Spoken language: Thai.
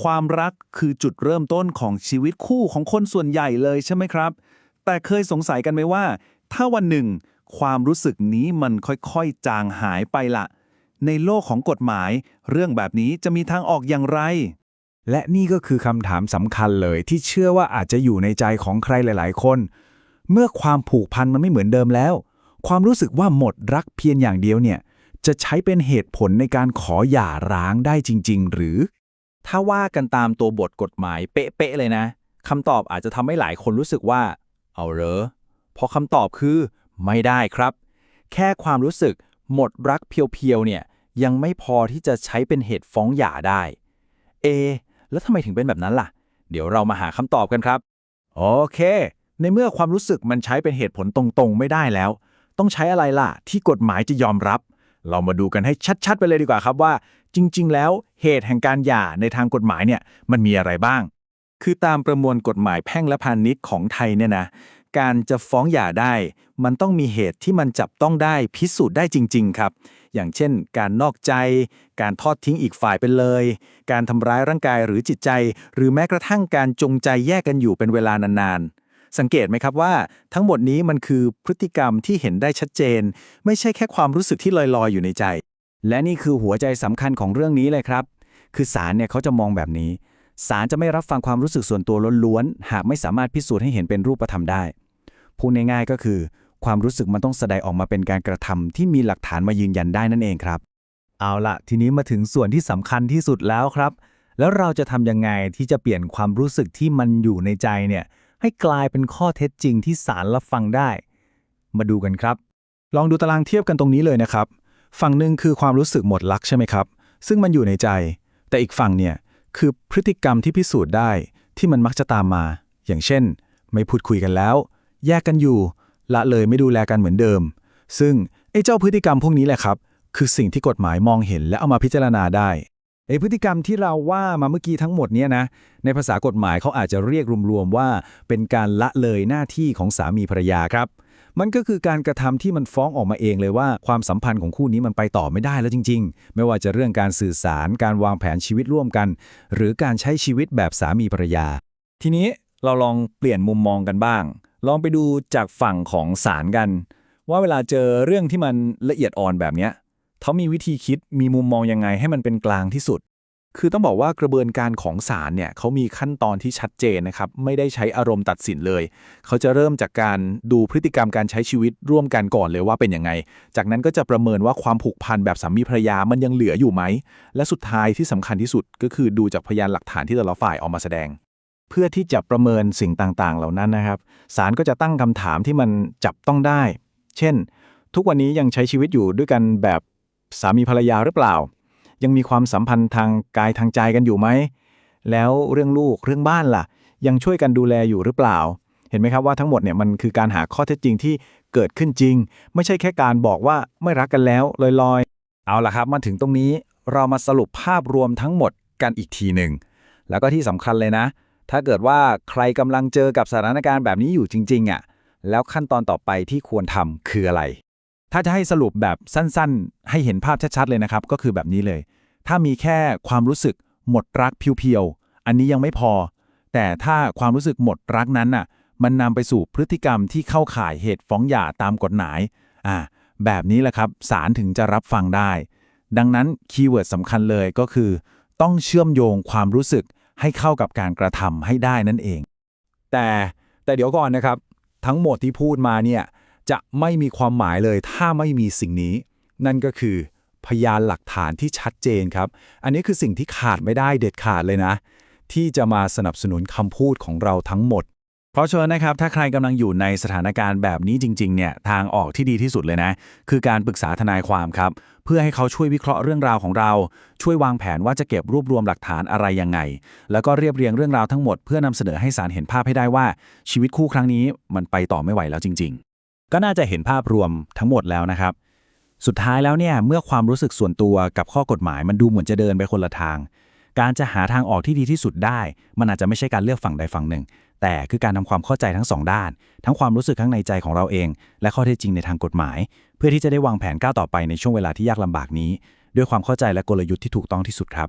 ความรักคือจุดเริ่มต้นของชีวิตคู่ของคนส่วนใหญ่เลยใช่ไหมครับ แต่เคยสงสัยกันไหมว่า ถ้าวันหนึ่ง ความรู้สึกนี้มันค่อยๆ จางหายไปละ ในโลกของกฎหมาย เรื่องแบบนี้จะมีทางออกอย่างไร และนี่ก็คือคำถามสำคัญเลยที่เชื่อว่าอาจจะอยู่ในใจของใครหลาย ๆ คน เมื่อความผูกพันมันไม่เหมือนเดิมแล้ว ความรู้สึกว่าหมดรักเพียงอย่างเดียวเนี่ยจะใช้เป็นเหตุผลในการขอหย่าร้างได้จริง ๆ หรือ ถ้าว่ากันตามตัวบทกฎหมายเป๊ะๆเลยนะคำตอบอาจจะทำให้หลายคนรู้สึกว่า เอาเหรอเพราะคำตอบคือ ไม่ได้ครับ แค่ความรู้สึกหมดรักเพียวๆเนี่ยยังไม่พอที่จะใช้เป็นเหตุฟ้องหย่าได้ เอ แล้วทำไมถึงเป็นแบบนั้นล่ะ เดี๋ยวเรามาหาคำตอบกันครับ โอเค ในเมื่อความรู้สึกมันใช้เป็นเหตุผลตรงๆ ไม่ได้แล้ว ต้องใช้อะไรล่ะ ที่กฎหมายจะยอมรับ เรามาดูกันให้ชัด ๆ ไปเลยดีกว่าครับว่า จริง ๆ แล้วเหตุแห่งการหย่าในทางกฎหมายเนี่ยมันมีอะไรบ้าง คือตามประมวลกฎหมายแพ่งและพาณิชย์ของไทยเนี่ยนะการจะฟ้องหย่าได้ มันต้องมีเหตุที่มันจับต้องได้พิสูจน์ได้จริง ๆ ครับ อย่างเช่น การนอกใจ การทอดทิ้งอีกฝ่ายไปเลย การทำร้ายร่างกายหรือจิตใจ หรือแม้กระทั่งการจงใจแยกกันอยู่เป็นเวลานานๆ สังเกตไหมครับว่าทั้งหมดนี้มันคือพฤติกรรมที่เห็นได้ชัดเจน ไม่ใช่แค่ความรู้สึกที่ลอยๆ อยู่ในใจ และนี่คือหัวใจสำคัญของเรื่องนี้เลยครับ คือศาลเนี่ยเขาจะมองแบบนี้ศาลจะไม่รับฟังความรู้สึกส่วนตัวล้วนๆหากไม่สามารถพิสูจน์ให้เห็นเป็นรูปธรรมได้พูดง่ายๆก็คือ ความรู้สึกมันต้องแสดงออกมาเป็นการกระทำที่มีหลักฐานมายืนยันได้นั่นเองครับ เอาละทีนี้มาถึงส่วนที่สำคัญที่สุดแล้วครับ แล้วเราจะทำยังไงที่จะเปลี่ยนความรู้สึกที่มันอยู่ในใจเนี่ย ให้กลายเป็นข้อเท็จจริงที่ศาลรับฟังได้ มาดูกันครับ ลองดูตารางเทียบกันตรงนี้เลยนะครับ ฝั่งหนึ่งคือความรู้สึกหมดรักใช่ไหมครับ ซึ่งมันอยู่ในใจ แต่อีกฝั่งเนี่ยคือพฤติกรรมที่พิสูจน์ได้ที่มันมักจะตามมา อย่างเช่น ไม่พูดคุยกันแล้ว แยกกันอยู่ ละเลยไม่ดูแลกันเหมือนเดิม ซึ่งไอ้เจ้าพฤติกรรมพวกนี้แหละครับ คือสิ่งที่กฎหมายมองเห็นและเอามาพิจารณาได้ ไอพฤติกรรมที่เราว่ามาเมื่อกี้ทั้งหมดเนี่ยนะ ในภาษากฎหมายเขาอาจจะเรียกรวมๆว่า เป็นการละเลยหน้าที่ของสามีภรรยาครับ มันก็คือการกระทำที่มันฟ้องออกมาเองเลยว่าความสัมพันธ์ของคู่นี้มันไปต่อไม่ได้แล้วจริง ๆ ไม่ว่าจะเรื่องการสื่อสาร การวางแผนชีวิตร่วมกัน หรือการใช้ชีวิตแบบสามีภรรยา ทีนี้เราลองเปลี่ยนมุมมองกันบ้าง ลองไปดูจากฝั่งของศาลกัน ว่าเวลาเจอเรื่องที่มันละเอียดอ่อนแบบเนี้ย เขามีวิธีคิดมีมุมมองยังไงให้มันเป็นกลางที่สุด คือต้องบอกว่ากระบวนการของศาลเนี่ยเขามีขั้นตอนที่ชัดเจนนะครับ ไม่ได้ใช้อารมณ์ตัดสินเลย เขาจะเริ่มจากการดูพฤติกรรมการใช้ชีวิตร่วมกันก่อนเลยว่าเป็นยังไง จากนั้นก็จะประเมินว่าความผูกพันแบบสามีภรรยามันยังเหลืออยู่ไหม และสุดท้ายที่สำคัญที่สุดก็คือดูจากพยานหลักฐานที่แต่ละฝ่ายออกมาแสดงเพื่อที่จะประเมินสิ่งต่างๆ เหล่านั้นนะครับ ศาลก็จะตั้งคำถามที่มันจับต้องได้ เช่น ทุกวันนี้ยังใช้ชีวิตอยู่ด้วยกันแบบ สามีภรรยาหรือเปล่า ยังมีความสัมพันธ์ทางกายทางใจกันอยู่ไหม แล้วเรื่องลูกเรื่องบ้านล่ะ ยังช่วยกันดูแลอยู่หรือเปล่า เห็นไหมครับว่าทั้งหมดเนี่ยมันคือการหาข้อเท็จจริงที่เกิดขึ้นจริง ไม่ใช่แค่การบอกว่าไม่รักกันแล้วลอยๆ เอาล่ะครับมาถึงตรงนี้เรามาสรุปภาพรวมทั้งหมดกันอีกทีหนึ่งแล้วก็ที่สำคัญเลยนะ ถ้าเกิดว่าใครกำลังเจอกับสถานการณ์แบบนี้อยู่จริงๆอะแล้วขั้นตอนต่อไปที่ควรทำคืออะไร ถ้าจะให้สรุปแบบสั้นๆ ให้เห็นภาพชัดๆเลยนะครับ ก็คือแบบนี้เลย ถ้ามีแค่ความรู้สึกหมดรักเพียวๆ อันนี้ยังไม่พอ แต่ถ้าความรู้สึกหมดรักนั้นน่ะ มันนำไปสู่พฤติกรรมที่เข้าข่ายเหตุฟ้องหย่าตามกฎหมาย อ่า แบบนี้แหละครับ ศาลถึงจะรับฟังได้ ดังนั้นคีย์เวิร์ดสำคัญเลยก็คือ ต้องเชื่อมโยงความรู้สึกให้เข้ากับการกระทำให้ได้นั่นเอง แต่แต่เดี๋ยวก่อนนะครับ ทั้งหมดที่พูดมาเนี่ย จะไม่มีความหมายเลยถ้าไม่มีสิ่งนี้ นั่นก็คือ พยานหลักฐานที่ชัดเจนครับ อันนี้คือสิ่งที่ขาดไม่ได้เด็ดขาดเลยนะ ที่จะมาสนับสนุนคำพูดของเราทั้งหมด เพราะฉะนั้นนะครับ ถ้าใครกำลังอยู่ในสถานการณ์แบบนี้จริง ๆ เนี่ย ทางออกที่ดีที่สุดเลยนะ คือการปรึกษาทนายความครับ เพื่อให้เขาช่วยวิเคราะห์เรื่องราวของเรา ช่วยวางแผนว่าจะเก็บรวบรวมหลักฐานอะไรยังไง แล้วก็เรียบเรียงเรื่องราวทั้งหมด เพื่อนำเสนอให้ศาลเห็นภาพให้ได้ว่าชีวิตคู่ครั้งนี้มันไปต่อไม่ไหวแล้วจริง ๆ ก็น่าจะเห็นภาพรวมทั้งหมดแล้วนะครับ สุดท้ายแล้วเนี่ยเมื่อความรู้สึกส่วนตัวกับข้อกฎหมาย มันดูเหมือนจะเดินไปคนละทาง การจะหาทางออกที่ดีที่สุดได้ มันอาจจะไม่ใช่การเลือกฝั่งใดฝั่งหนึ่ง แต่คือการทำความเข้าใจทั้งสองด้าน ทั้งความรู้สึกข้างในใจของเราเอง และข้อเท็จจริงในทางกฎหมาย เพื่อที่จะได้วางแผนก้าวต่อไปในช่วงเวลาที่ยากลำบากนี้ ด้วยความเข้าใจและกลยุทธ์ที่ถูกต้องที่สุดครับ